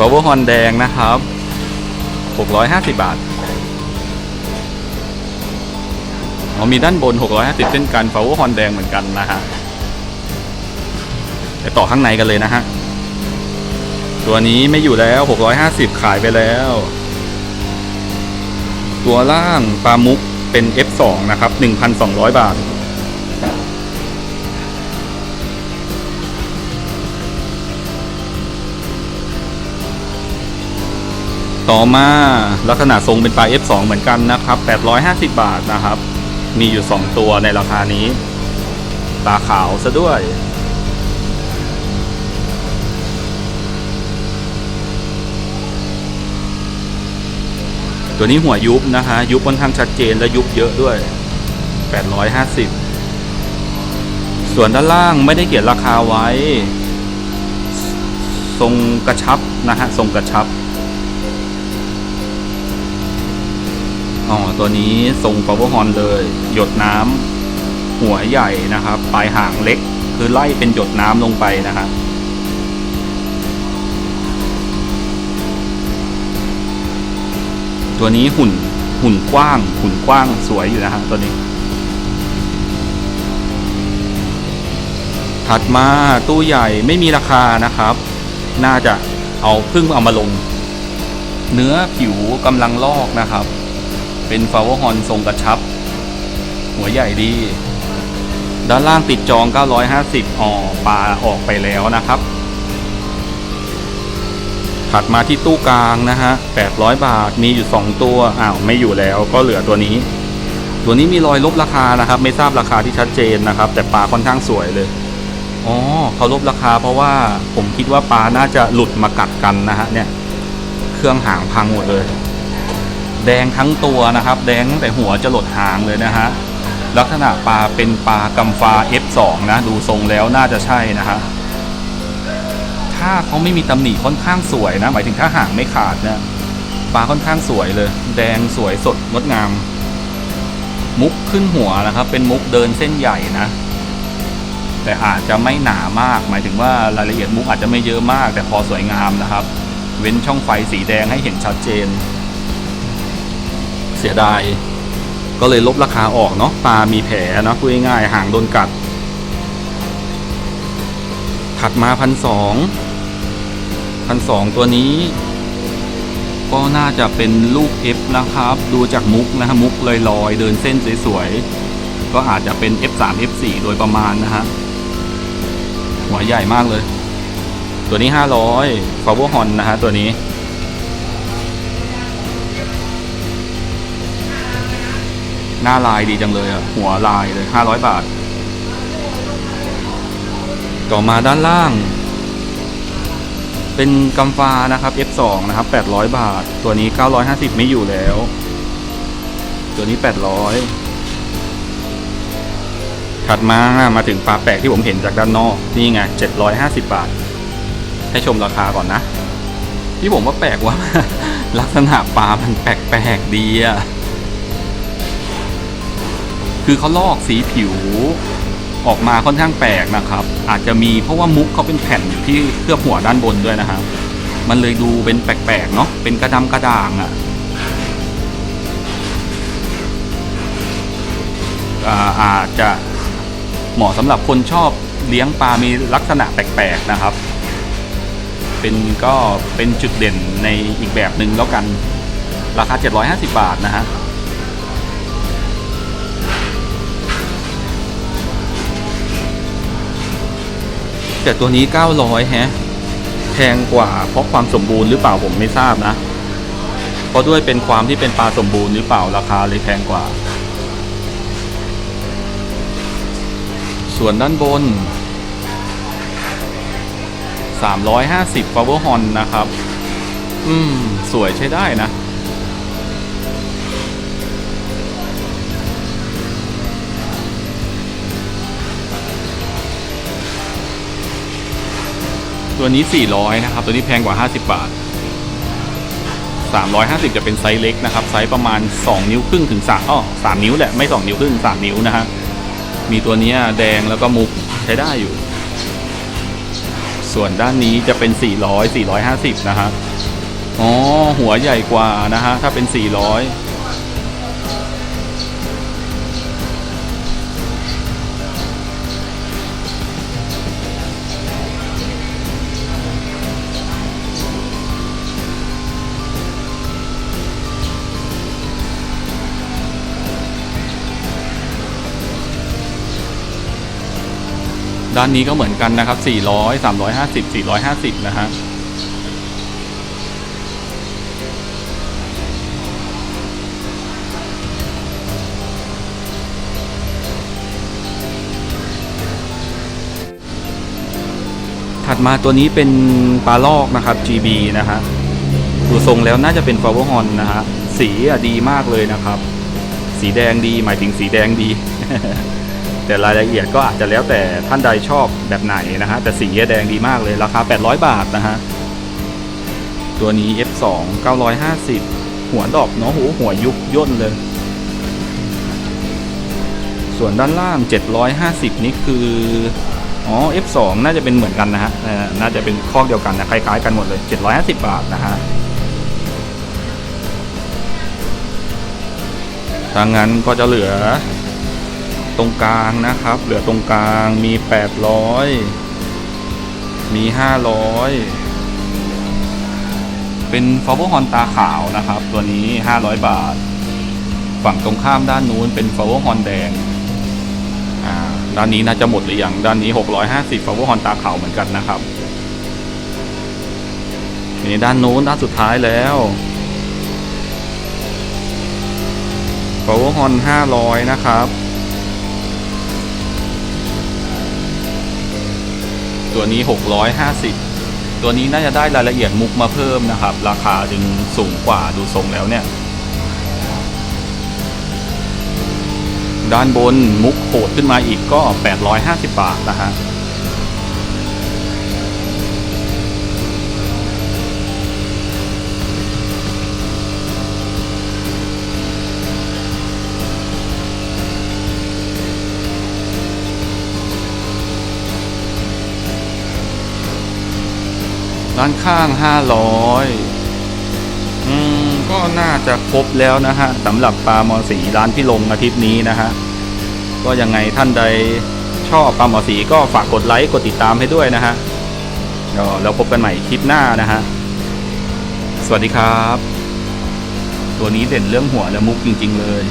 power horn แดงนะครับ 650 บาทอ๋อมีด้านบน 650 เช่นกัน power horn แดงเหมือนกันนะฮะไปต่อข้างในกันเลยนะฮะ ตัวนี้ไม่อยู่แล้ว 650 ขายไปแล้ว ตัวล่างปลามุกเป็น F2 นะครับ 1,200 บาท ต่อมาลักษณะทรงเป็นปลา F2 เหมือนกันนะครับ 850 บาทนะครับ มีอยู่ 2 ตัวในราคานี้ ตาขาวซะด้วย ตัวนี้หัวยุบนะฮะ ยุบค่อนข้างชัดเจนและยุบเยอะด้วย 850 ส่วนด้านล่างไม่ได้เขียนราคาไว้ ทรงกระชับนะฮะ ทรงกระชับ อ๋อตัวนี้ทรง power horn เลย หยดน้ำหัวใหญ่นะครับ ปลายหางเล็ก คือไล่เป็นหยดน้ำลงไปนะฮะตัวนี้หุ่นหุ่นกว้าง หุ่นกว้างสวยอยู่นะฮะตัวนี้ ถัดมาตู้ใหญ่ไม่มีราคานะครับ น่าจะเอาเพิ่งเอามาลง เนื้อผิวกำลังลอกนะครับ เป็นฟาวฮอนทรงกระชับ หัวใหญ่ดี ด้านล่างติดจอง 950อ๋อปลาออกไปแล้วนะครับ ถัดมาที่ตู้กลางนะฮะ 800 บาทมีอยู่ 2 ตัว อ้าว ไม่อยู่แล้วก็เหลือตัวนี้ ตัวนี้มีรอยลบราคานะครับ ไม่ทราบราคาที่ชัดเจนนะครับ แต่ปลาค่อนข้างสวยเลยอ๋อเขาลบราคาเพราะว่าผมคิดว่าปลาน่าจะหลุดมากัดกันนะฮะเนี่ย เครื่องหางพังหมดเลย แดงทั้งตัวนะครับ แดงตั้งแต่หัวจะหลดหางเลยนะฮะลักษณะปลาเป็นปลากำฟ้า F2 นะ ดูทรงแล้วน่าจะใช่นะฮะถ้าเขาไม่มีตำหนิค่อนข้างสวยนะ หมายถึงถ้าหางไม่ขาดนี่ยปลาค่อนข้างสวยเลย แดงสวยสดงดงาม มุกขึ้นหัวนะครับ เป็นมุกเดินเส้นใหญ่นะ แต่อาจจะไม่หนามาก หมายถึงว่ารายละเอียดมุกอาจจะไม่เยอะมาก แต่พอสวยงามนะครับ เว้นช่องไฟสีแดงให้เห็นชัดเจน เสียดาย ก็เลยลบราคาออกเนาะปลามีแผลเนาะพูดง่ายๆหางโดนกัด ถัดมาพันสองพันสองตัวนี้ ก็น่าจะเป็นลูก F นะครับ ดูจากมุกนะฮะมุกลอยๆ เดินเส้นสวยๆ ก็อาจจะเป็น F3 F4 โดยประมาณนะฮะหัวใหญ่มากเลย ตัวนี้ 500 Power Horn นะฮะตัวนี้ หน้าลายดีจังเลยอะหัวลายเลย 500 บาท ต่อมาด้านล่าง เป็นกำฟ้านะครับ F2 นะครับ 800 บาท ตัวนี้ 950 ไม่อยู่แล้ว ตัวนี้ 800 ถัดมามาถึงปลาแปลกที่ผมเห็นจากด้านนอก นี่ไง 750 บาท ให้ชมราคาก่อนนะ ที่ผมว่าแปลกว่าลักษณะปลามันแปลกๆดีอะ คือเขาลอกสีผิวออกมาค่อนข้างแปลกนะครับ อาจจะมีเพราะว่ามุกเขาเป็นแผ่นอยู่ที่เคลือบหัวด้านบนด้วยนะครับ มันเลยดูเป็นแปลกๆเนาะเป็นกระดำกระด่างอะ่ะอาอาจจะเหมาะสำหรับคนชอบเลี้ยงปลา มีลักษณะแปลกๆนะครับ เป็นก็เป็นจุดเด่นในอีกแบบหนึ่งแล้วกัน ราคา 750 บาทนะฮะ แต่ตัวนี้ 900 ฮะ แพงกว่าเพราะความสมบูรณ์หรือเปล่าผมไม่ทราบนะ เพราะด้วยเป็นความที่เป็นปลาสมบูรณ์หรือเปล่าราคาเลยแพงกว่า ส่วนด้านบน 350 power horn นะครับ อืม สวยใช้ได้นะ ตัวนี้ 400 นะครับ ตัวนี้แพงกว่า 50 บาท 350 จะเป็นไซส์เล็กนะครับ ไซส์ประมาณ 2 นิ้วครึ่งถึง3อ้อ3นิ้วแหละ ไม่ 2 นิ้วครึ่ง 3 นิ้วนะฮะ มีตัวนี้แดงแล้วก็มุกใช้ได้อยู่ ส่วนด้านนี้จะเป็น 400 450 นะฮะ อ๋อ หัวใหญ่กว่านะฮะ ถ้าเป็น 400 ด้านนี้ก็เหมือนกันนะครับ 400 350 450 นะฮะถัดมาตัวนี้เป็นปลาลอกนะครับ GB นะฮะดูทรงแล้วน่าจะเป็น Flower Horn นะฮะ สีอะดีมากเลยนะครับ สีแดงดีหมายถึงสีแดงดี แต่รายละเอียดก็อาจจะแล้วแต่ท่านใดชอบแบบไหนนะฮะแต่สีแดงดีมากเลยราคา 800 บาทนะฮะตัวนี้ F2 950 หัวดอกเนาะหูหัวยุบย่นเลย ส่วนด้านล่าง 750 นี่คืออ๋อ F2 น่าจะเป็นเหมือนกันนะฮะน่าจะเป็นข้อเดียวกันนะคล้ายๆกันหมดเลย 750 บาทนะฮะถ้างั้นก็จะเหลือ ตรงกลางนะครับ เหลือตรงกลางมี 800 มี 500 เป็นฟอ w เวอร์ฮอนตาขาวนะครับ ตัวนี้ 500 บาท ฝั่งตรงข้ามด้านนู้นเป็นฟอ w เวอร์ฮอนแดงอ่าด้านนี้น่าจะหมดหรือยังด้านนี้ 650ฟอ w เวอร์ฮอนตาขาวเหมือนกันนะครับนี่ด้านนู้นด้านสุดท้ายแล้ว Power Horn 500 นะครับ ตัวนี้ 650 ตัวนี้น่าจะได้รายละเอียดมุกมาเพิ่มนะครับ ราคาจึงสูงกว่าดูทรงแล้วเนี่ย ด้านบนมุกโหดขึ้นมาอีกก็ 850 บาทนะฮะ ด้านข้าง 500 อืม ก็น่าจะครบแล้วนะฮะสำหรับปลาหมอสีร้านพี่ลงอาทิตย์นี้นะฮะ ก็ยังไงท่านใดชอบปลาหมอสีก็ฝากกดไลค์กดติดตามให้ด้วยนะฮะเดี๋ยวเราพบกันใหม่คลิปหน้านะฮะ สวัสดีครับ ตัวนี้เด่นเรื่องหัวและมุกจริง ๆ เลย